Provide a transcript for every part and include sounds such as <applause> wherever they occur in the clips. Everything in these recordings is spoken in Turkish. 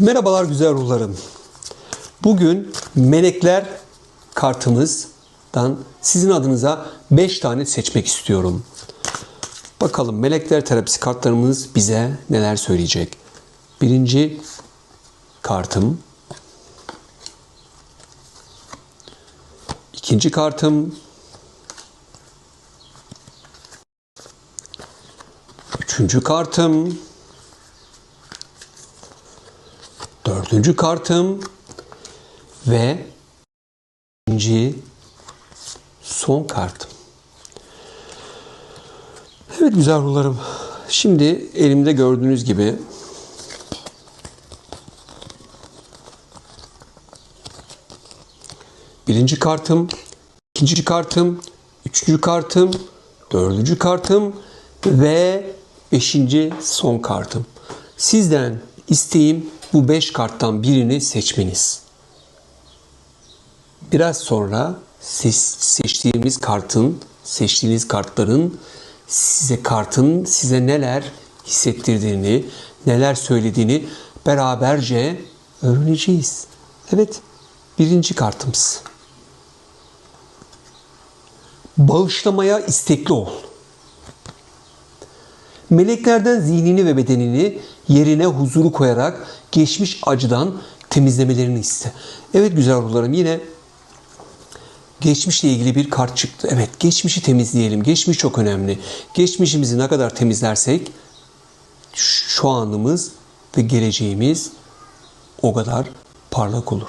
Merhabalar güzel ruhlarım. Bugün melekler kartımızdan sizin adınıza 5 tane seçmek istiyorum. Bakalım melekler terapisi kartlarımız bize neler söyleyecek. Birinci kartım. İkinci kartım. Üçüncü kartım. Dördüncü kartım ve ikinci son kartım. Evet güzel ruhlarım. Şimdi elimde gördüğünüz gibi birinci kartım, ikinci kartım, üçüncü kartım, dördüncü kartım ve beşinci son kartım. Sizden isteğim bu beş karttan birini seçmeniz. Biraz sonra seçtiğimiz kartın, seçtiğiniz kartların size kartın size neler hissettirdiğini, neler söylediğini beraberce öğreneceğiz. Evet, birinci kartımız. Bağışlamaya istekli ol. Meleklerden zihnini ve bedenini yerine huzuru koyarak geçmiş acıdan temizlemelerini iste. Evet güzel ruhlarım yine geçmişle ilgili bir kart çıktı. Evet geçmişi temizleyelim. Geçmiş çok önemli. Geçmişimizi ne kadar temizlersek şu anımız ve geleceğimiz o kadar parlak olur.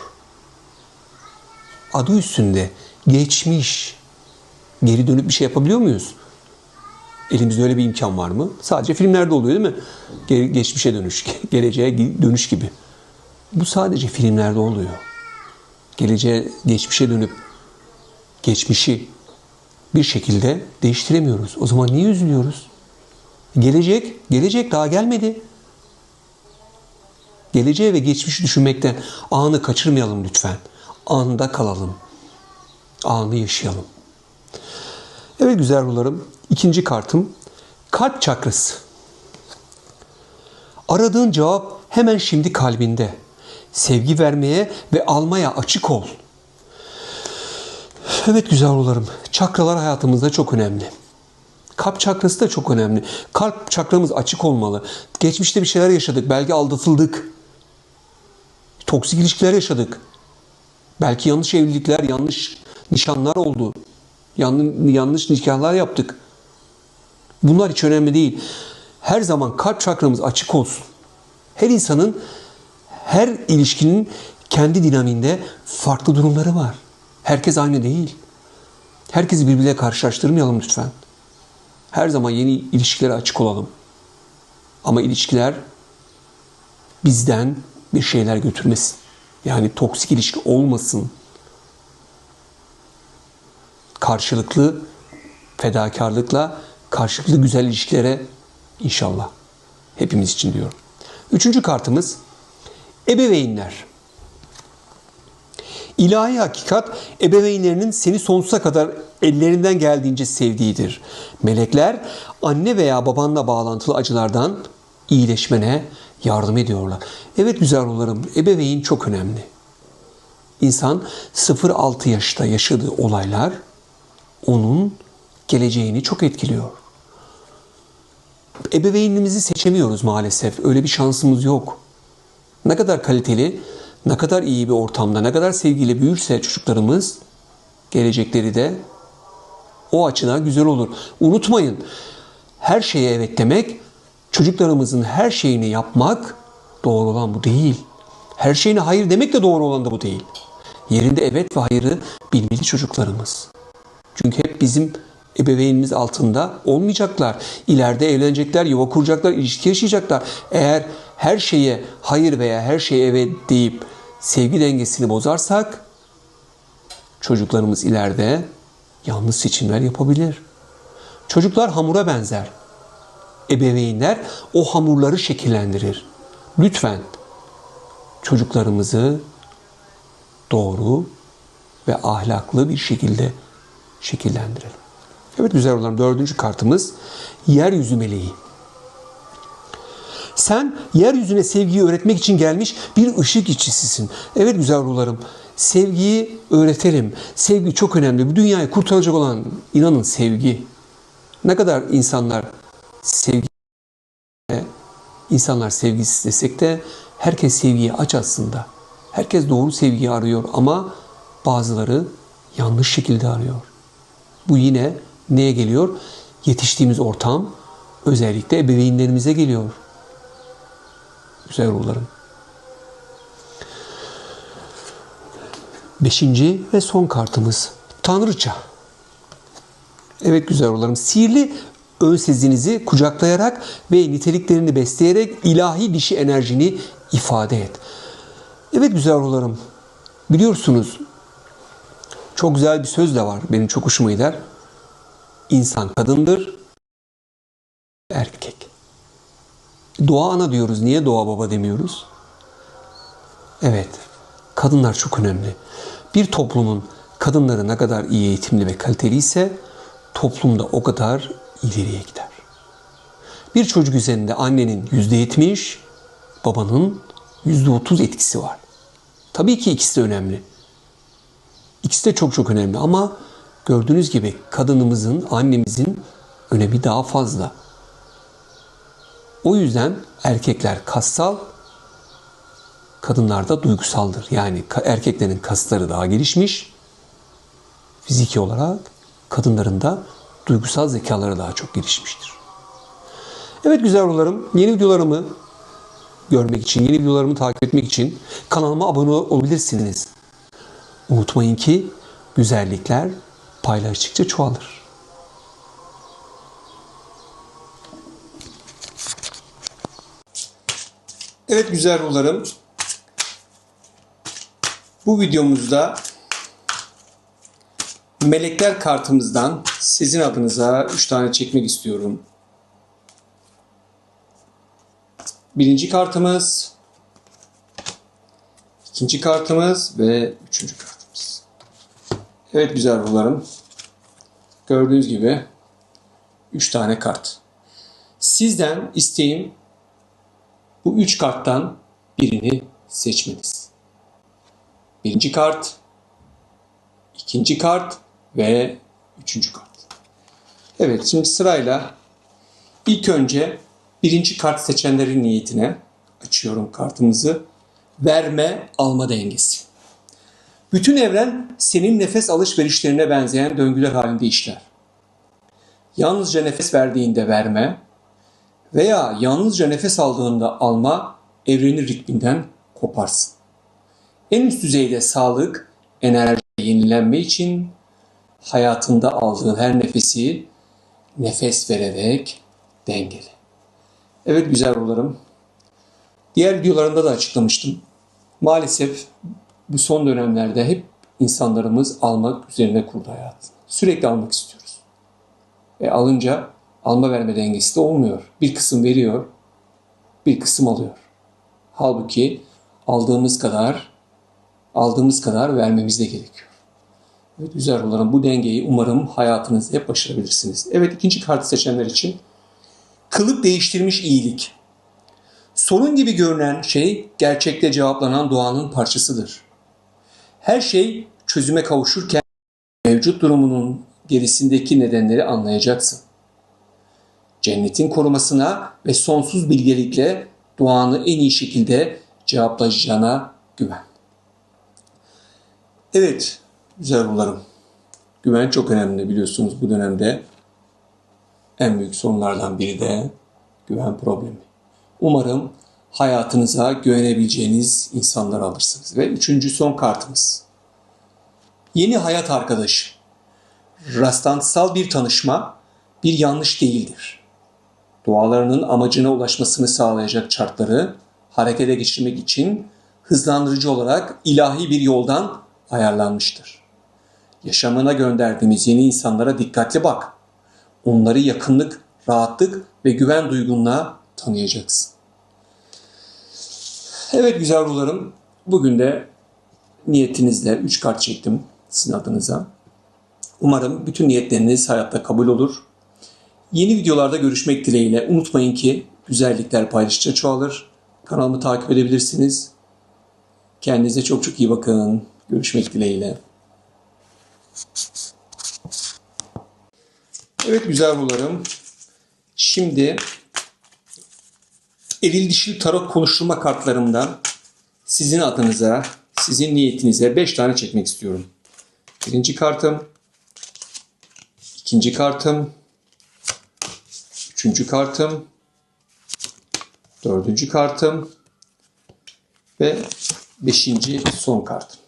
Adı üstünde geçmiş. Geri dönüp bir şey yapabiliyor muyuz? Elimizde öyle bir imkan var mı? Sadece filmlerde oluyor değil mi? Ge- Geçmişe dönüş, <laughs> geleceğe dönüş gibi. Bu sadece filmlerde oluyor. Geleceğe, geçmişe dönüp geçmişi bir şekilde değiştiremiyoruz. O zaman niye üzülüyoruz? Gelecek, gelecek daha gelmedi. Geleceğe ve geçmişi düşünmekten anı kaçırmayalım lütfen. Anında kalalım. Anı yaşayalım. Evet güzel ruhlarım. İkinci kartım kalp çakrası. Aradığın cevap hemen şimdi kalbinde. Sevgi vermeye ve almaya açık ol. Evet güzel ruhlarım. Çakralar hayatımızda çok önemli. Kalp çakrası da çok önemli. Kalp çakramız açık olmalı. Geçmişte bir şeyler yaşadık. Belki aldatıldık. Toksik ilişkiler yaşadık. Belki yanlış evlilikler, yanlış nişanlar oldu. Yanlış nikahlar yaptık. Bunlar hiç önemli değil. Her zaman kalp çakramız açık olsun. Her insanın, her ilişkinin kendi dinaminde farklı durumları var. Herkes aynı değil. Herkesi birbirine karşılaştırmayalım lütfen. Her zaman yeni ilişkilere açık olalım. Ama ilişkiler bizden bir şeyler götürmesin. Yani toksik ilişki olmasın. Karşılıklı fedakarlıkla karşılıklı güzel ilişkilere inşallah. Hepimiz için diyorum. Üçüncü kartımız ebeveynler. İlahi hakikat ebeveynlerinin seni sonsuza kadar ellerinden geldiğince sevdiğidir. Melekler anne veya babanla bağlantılı acılardan iyileşmene yardım ediyorlar. Evet güzel ruhlarım, ebeveyn çok önemli. İnsan 0-6 yaşta yaşadığı olaylar onun geleceğini çok etkiliyor. Ebeveynimizi seçemiyoruz maalesef. Öyle bir şansımız yok. Ne kadar kaliteli, ne kadar iyi bir ortamda, ne kadar sevgiyle büyürse çocuklarımız gelecekleri de o açıdan güzel olur. Unutmayın, her şeye evet demek, çocuklarımızın her şeyini yapmak doğru olan bu değil. Her şeyine hayır demek de doğru olan da bu değil. Yerinde evet ve hayırı bilmeli çocuklarımız. Çünkü hep bizim ebeveynimiz altında olmayacaklar. İleride evlenecekler, yuva kuracaklar, ilişki yaşayacaklar. Eğer her şeye hayır veya her şeye evet deyip sevgi dengesini bozarsak çocuklarımız ileride yanlış seçimler yapabilir. Çocuklar hamura benzer. Ebeveynler o hamurları şekillendirir. Lütfen çocuklarımızı doğru ve ahlaklı bir şekilde şekillendirelim. Evet güzel olan dördüncü kartımız yeryüzü meleği. Sen yeryüzüne sevgiyi öğretmek için gelmiş bir ışık işçisisin. Evet güzel ruhlarım. Sevgiyi öğretelim. Sevgi çok önemli. Bu dünyayı kurtaracak olan inanın sevgi. Ne kadar insanlar sevgi insanlar sevgisiz desek de herkes sevgiyi aç aslında. Herkes doğru sevgiyi arıyor ama bazıları yanlış şekilde arıyor. Bu yine neye geliyor? Yetiştiğimiz ortam özellikle ebeveynlerimize geliyor. Güzel ruhlarım. Beşinci ve son kartımız Tanrıça. Evet güzel ruhlarım. Sihirli ön sezinizi kucaklayarak ve niteliklerini besleyerek ilahi dişi enerjini ifade et. Evet güzel ruhlarım. Biliyorsunuz çok güzel bir söz de var. Benim çok hoşuma gider. İnsan kadındır, erkek. Doğa ana diyoruz. Niye doğa baba demiyoruz? Evet, kadınlar çok önemli. Bir toplumun kadınları ne kadar iyi eğitimli ve kaliteli ise toplumda o kadar ileriye gider. Bir çocuk üzerinde annenin yüzde yetmiş, babanın yüzde otuz etkisi var. Tabii ki ikisi de önemli. İkisi de çok çok önemli ama gördüğünüz gibi kadınımızın, annemizin önemi daha fazla. O yüzden erkekler kassal, kadınlar da duygusaldır. Yani erkeklerin kasları daha gelişmiş fiziki olarak, kadınların da duygusal zekaları daha çok gelişmiştir. Evet güzel ruhlarım, yeni videolarımı görmek için, yeni videolarımı takip etmek için kanalıma abone olabilirsiniz. Unutmayın ki güzellikler paylaştıkça çoğalır. Evet güzel ruhlarım. Bu videomuzda melekler kartımızdan sizin adınıza 3 tane çekmek istiyorum. Birinci kartımız, ikinci kartımız ve üçüncü kartımız. Evet güzel ruhlarım. Gördüğünüz gibi 3 tane kart. Sizden isteğim bu üç karttan birini seçmeniz. Birinci kart, ikinci kart ve üçüncü kart. Evet şimdi sırayla ilk önce birinci kart seçenlerin niyetine açıyorum kartımızı. Verme alma dengesi. Bütün evren senin nefes alışverişlerine benzeyen döngüler halinde işler. Yalnızca nefes verdiğinde verme veya yalnızca nefes aldığında alma evrenin ritminden koparsın. En üst düzeyde sağlık, enerji yenilenme için hayatında aldığın her nefesi nefes vererek dengele. Evet güzel ruhlarım. Diğer videolarımda da açıklamıştım. Maalesef bu son dönemlerde hep insanlarımız almak üzerine kurdu hayatını. Sürekli almak istiyoruz. E alınca alma verme dengesi de olmuyor. Bir kısım veriyor, bir kısım alıyor. Halbuki aldığımız kadar aldığımız kadar vermemiz de gerekiyor. Evet güzel ruhlarım bu dengeyi umarım hayatınızda hep başarabilirsiniz. Evet ikinci kartı seçenler için kılık değiştirmiş iyilik. Sorun gibi görünen şey gerçekte cevaplanan doğanın parçasıdır. Her şey çözüme kavuşurken mevcut durumunun gerisindeki nedenleri anlayacaksın. Cennetin korumasına ve sonsuz bilgelikle duanı en iyi şekilde cevaplayacağına güven. Evet, güzel ruhlarım. Güven çok önemli biliyorsunuz bu dönemde. En büyük sorunlardan biri de güven problemi. Umarım hayatınıza güvenebileceğiniz insanlar alırsınız. Ve üçüncü son kartımız. Yeni hayat arkadaşı. Rastlantısal bir tanışma bir yanlış değildir. Dualarının amacına ulaşmasını sağlayacak şartları harekete geçirmek için hızlandırıcı olarak ilahi bir yoldan ayarlanmıştır. Yaşamına gönderdiğimiz yeni insanlara dikkatli bak. Onları yakınlık, rahatlık ve güven duygunla tanıyacaksın. Evet güzel ruhlarım, bugün de niyetinizle 3 kart çektim sizin adınıza. Umarım bütün niyetleriniz hayatta kabul olur. Yeni videolarda görüşmek dileğiyle unutmayın ki güzellikler paylaştıkça çoğalır. Kanalımı takip edebilirsiniz. Kendinize çok çok iyi bakın. Görüşmek dileğiyle. Evet güzel rularım. Şimdi eril dişil tarot konuşturma kartlarımdan sizin adınıza, sizin niyetinize 5 tane çekmek istiyorum. Birinci kartım, ikinci kartım, üçüncü kartım, dördüncü kartım ve beşinci son kartım.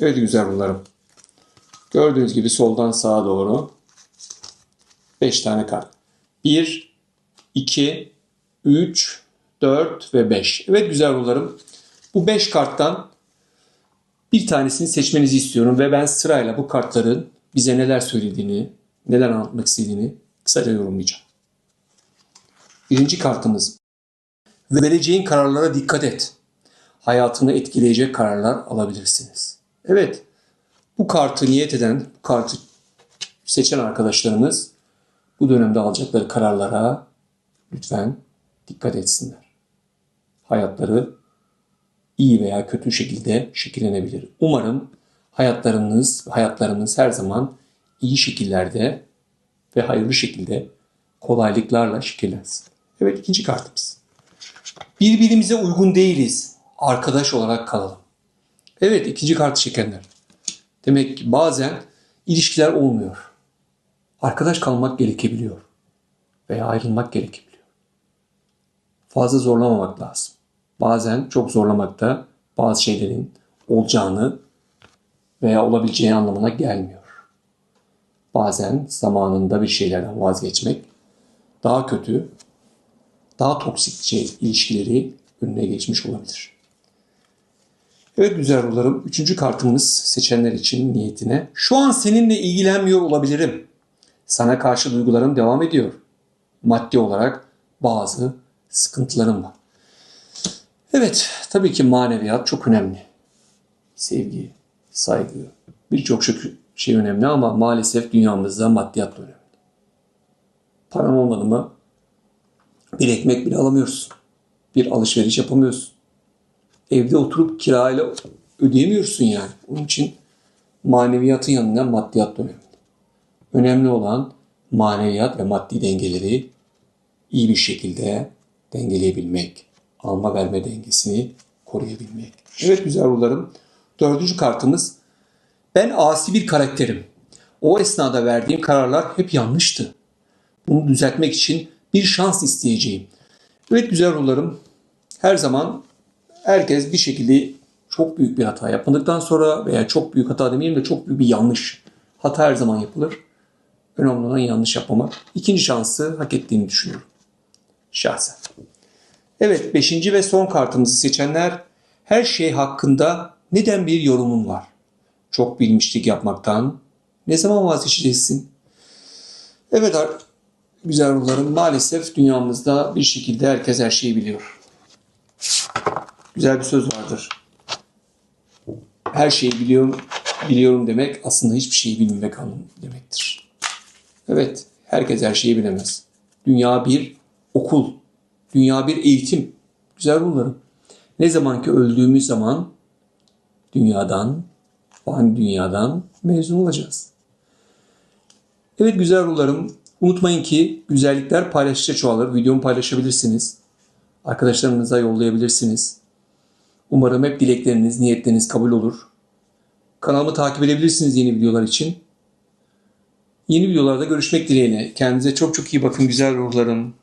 Evet güzel rularım. Gördüğünüz gibi soldan sağa doğru 5 tane kart. 1, 2, 3, 4 ve 5. Evet güzel rularım. Bu 5 karttan bir tanesini seçmenizi istiyorum ve ben sırayla bu kartların bize neler söylediğini, neler anlatmak istediğini kısaca yorumlayacağım. Birinci kartımız. Vereceğin kararlara dikkat et. Hayatını etkileyecek kararlar alabilirsiniz. Evet, bu kartı niyet eden, bu kartı seçen arkadaşlarımız bu dönemde alacakları kararlara lütfen dikkat etsinler. Hayatları iyi veya kötü şekilde şekillenebilir. Umarım hayatlarınız, hayatlarımız her zaman iyi şekillerde ve hayırlı şekilde kolaylıklarla şekillensin. Evet ikinci kartımız. Birbirimize uygun değiliz. Arkadaş olarak kalalım. Evet ikinci kartı çekenler. Demek ki bazen ilişkiler olmuyor. Arkadaş kalmak gerekebiliyor. Veya ayrılmak gerekebiliyor. Fazla zorlamamak lazım. Bazen çok zorlamakta bazı şeylerin olacağını veya olabileceği anlamına gelmiyor. Bazen zamanında bir şeylerden vazgeçmek daha kötü, daha toksik şey, ilişkileri önüne geçmiş olabilir. Evet güzel rularım. Üçüncü kartımız seçenler için niyetine. Şu an seninle ilgilenmiyor olabilirim. Sana karşı duygularım devam ediyor. Maddi olarak bazı sıkıntılarım var. Evet, tabii ki maneviyat çok önemli. Sevgi, saygı, birçok şey önemli ama maalesef dünyamızda maddiyat da önemli. Paran olmadı mı bir ekmek bile alamıyorsun. Bir alışveriş yapamıyorsun. Evde oturup kirayla ödeyemiyorsun yani. Onun için maneviyatın yanında maddiyat da önemli. Önemli olan maneviyat ve maddi dengeleri iyi bir şekilde dengeleyebilmek alma verme dengesini koruyabilmek. Evet güzel rularım. Dördüncü kartımız ben asi bir karakterim. O esnada verdiğim kararlar hep yanlıştı. Bunu düzeltmek için bir şans isteyeceğim. Evet güzel rularım. Her zaman herkes bir şekilde çok büyük bir hata yapmadıktan sonra veya çok büyük hata demeyeyim de çok büyük bir yanlış. Hata her zaman yapılır. Önemli olan yanlış yapmamak. İkinci şansı hak ettiğini düşünüyorum. Şahsen. Evet, beşinci ve son kartımızı seçenler her şey hakkında neden bir yorumun var? Çok bilmişlik yapmaktan ne zaman vazgeçeceksin? Evet güzel ruhlarım maalesef dünyamızda bir şekilde herkes her şeyi biliyor. Güzel bir söz vardır. Her şeyi biliyorum, biliyorum demek aslında hiçbir şeyi bilmemek anlamı demektir. Evet, herkes her şeyi bilemez. Dünya bir okul, Dünya bir eğitim. Güzel bunlarım. Ne zaman ki öldüğümüz zaman dünyadan, fani dünyadan mezun olacağız. Evet güzel ruhlarım. Unutmayın ki güzellikler paylaştıkça çoğalır. Videomu paylaşabilirsiniz. Arkadaşlarınıza yollayabilirsiniz. Umarım hep dilekleriniz, niyetleriniz kabul olur. Kanalımı takip edebilirsiniz yeni videolar için. Yeni videolarda görüşmek dileğiyle. Kendinize çok çok iyi bakın güzel ruhlarım.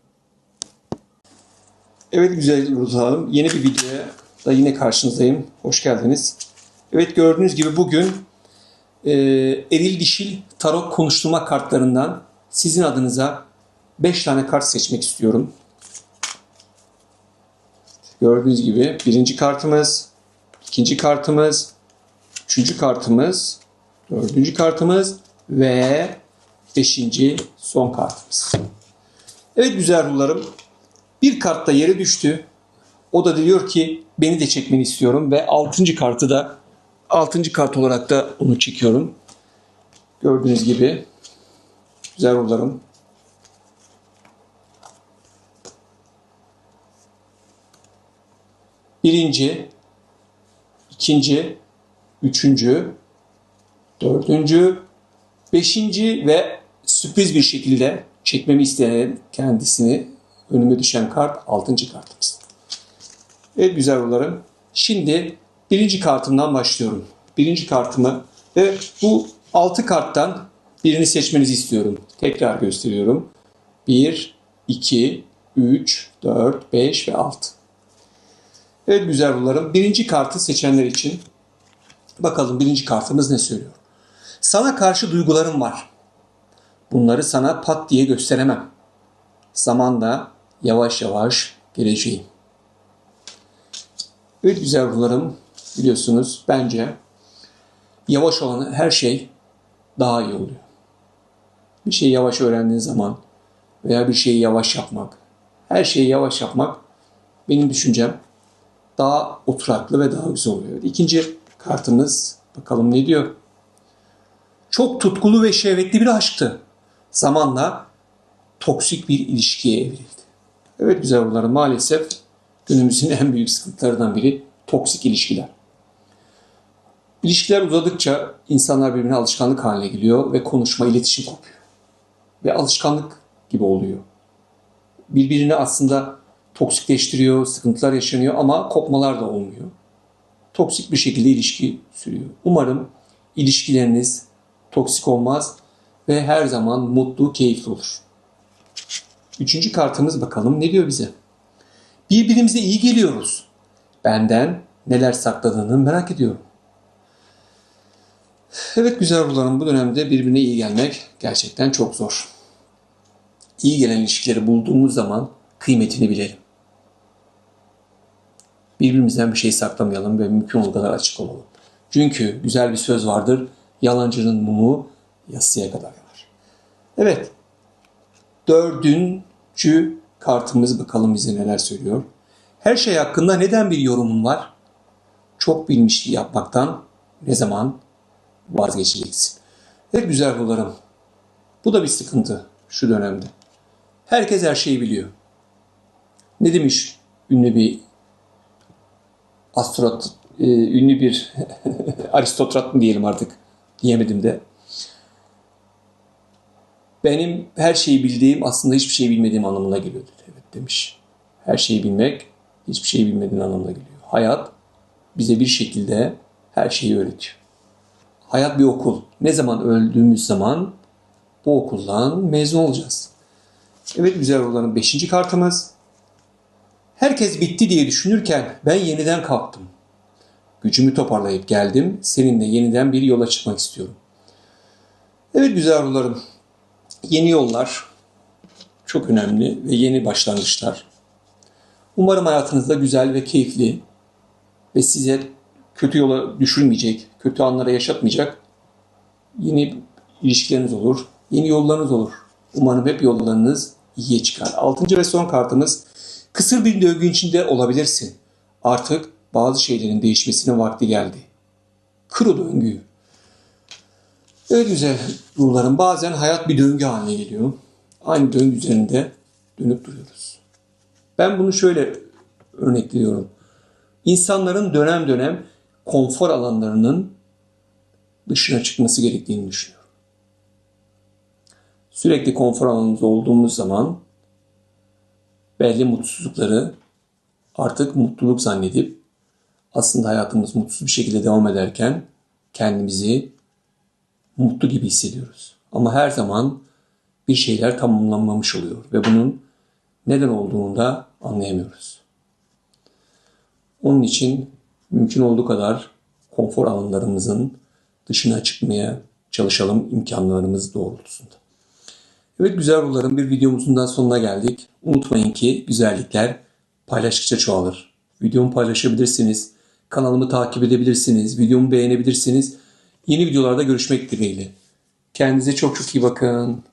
Evet güzel Ruza Yeni bir videoya da yine karşınızdayım. Hoş geldiniz. Evet gördüğünüz gibi bugün e, eril dişil tarot konuşturma kartlarından sizin adınıza 5 tane kart seçmek istiyorum. Gördüğünüz gibi birinci kartımız, ikinci kartımız, üçüncü kartımız, dördüncü kartımız ve beşinci son kartımız. Evet güzel ruhlarım. Bir kartta yere düştü. O da diyor ki beni de çekmeni istiyorum ve 6. kartı da 6. kart olarak da onu çekiyorum. Gördüğünüz gibi güzel rularım. Birinci, ikinci, üçüncü, dördüncü, beşinci ve sürpriz bir şekilde çekmemi isteyen kendisini önüme düşen kart altıncı kartımız. Evet güzel rularım. Şimdi birinci kartımdan başlıyorum. Birinci kartımı ve bu altı karttan birini seçmenizi istiyorum. Tekrar gösteriyorum. 1, 2, 3, 4, 5 ve 6. Evet güzel rularım. Birinci kartı seçenler için bakalım birinci kartımız ne söylüyor. Sana karşı duygularım var. Bunları sana pat diye gösteremem. Zamanla yavaş yavaş geleceğim. Evet güzel rularım biliyorsunuz bence yavaş olan her şey daha iyi oluyor. Bir şeyi yavaş öğrendiğin zaman veya bir şeyi yavaş yapmak, her şeyi yavaş yapmak benim düşüncem daha oturaklı ve daha güzel oluyor. İkinci kartımız bakalım ne diyor? Çok tutkulu ve şehvetli bir aşktı. Zamanla toksik bir ilişkiye evrildi. Evet güzel rularım maalesef günümüzün en büyük sıkıntılarından biri toksik ilişkiler. İlişkiler uzadıkça insanlar birbirine alışkanlık haline geliyor ve konuşma, iletişim kopuyor. Ve alışkanlık gibi oluyor. Birbirini aslında toksikleştiriyor, sıkıntılar yaşanıyor ama kopmalar da olmuyor. Toksik bir şekilde ilişki sürüyor. Umarım ilişkileriniz toksik olmaz ve her zaman mutlu, keyifli olur. Üçüncü kartımız bakalım ne diyor bize? Birbirimize iyi geliyoruz. Benden neler sakladığını merak ediyorum. Evet güzel ruhlarım bu dönemde birbirine iyi gelmek gerçekten çok zor. İyi gelen ilişkileri bulduğumuz zaman kıymetini bilelim. Birbirimizden bir şey saklamayalım ve mümkün olduğu kadar açık olalım. Çünkü güzel bir söz vardır. Yalancının mumu yasıya kadar yanar. Evet. Dördüncü kartımız bakalım bize neler söylüyor. Her şey hakkında neden bir yorumun var? Çok bilmişlik yapmaktan ne zaman vazgeçeceksin? Evet güzel ruhlarım. Bu da bir sıkıntı şu dönemde. Herkes her şeyi biliyor. Ne demiş ünlü bir astronot, e, ünlü bir <laughs> aristokrat mı diyelim artık diyemedim de. Benim her şeyi bildiğim aslında hiçbir şey bilmediğim anlamına geliyor. Evet demiş. Her şeyi bilmek hiçbir şey bilmediğin anlamına geliyor. Hayat bize bir şekilde her şeyi öğretiyor. Hayat bir okul. Ne zaman öldüğümüz zaman bu okuldan mezun olacağız. Evet güzel olanın beşinci kartımız. Herkes bitti diye düşünürken ben yeniden kalktım. Gücümü toparlayıp geldim. Seninle yeniden bir yola çıkmak istiyorum. Evet güzel rularım. Yeni yollar çok önemli ve yeni başlangıçlar. Umarım hayatınızda güzel ve keyifli ve size kötü yola düşürmeyecek, kötü anlara yaşatmayacak yeni ilişkileriniz olur, yeni yollarınız olur. Umarım hep yollarınız iyiye çıkar. Altıncı ve son kartımız kısır bir döngü içinde olabilirsin. Artık bazı şeylerin değişmesine vakti geldi. Kır o döngüyü. Evet güzel ruhlarım bazen hayat bir döngü haline geliyor. Aynı döngü üzerinde dönüp duruyoruz. Ben bunu şöyle örnekliyorum. İnsanların dönem dönem konfor alanlarının dışına çıkması gerektiğini düşünüyorum. Sürekli konfor alanımızda olduğumuz zaman belli mutsuzlukları artık mutluluk zannedip aslında hayatımız mutsuz bir şekilde devam ederken kendimizi mutlu gibi hissediyoruz. Ama her zaman bir şeyler tamamlanmamış oluyor ve bunun neden olduğunu da anlayamıyoruz. Onun için mümkün olduğu kadar konfor alanlarımızın dışına çıkmaya çalışalım imkanlarımız doğrultusunda. Evet güzel ruhlarım bir videomuzun daha sonuna geldik. Unutmayın ki güzellikler paylaştıkça çoğalır. Videomu paylaşabilirsiniz. Kanalımı takip edebilirsiniz. Videomu beğenebilirsiniz. Yeni videolarda görüşmek dileğiyle. Kendinize çok çok iyi bakın.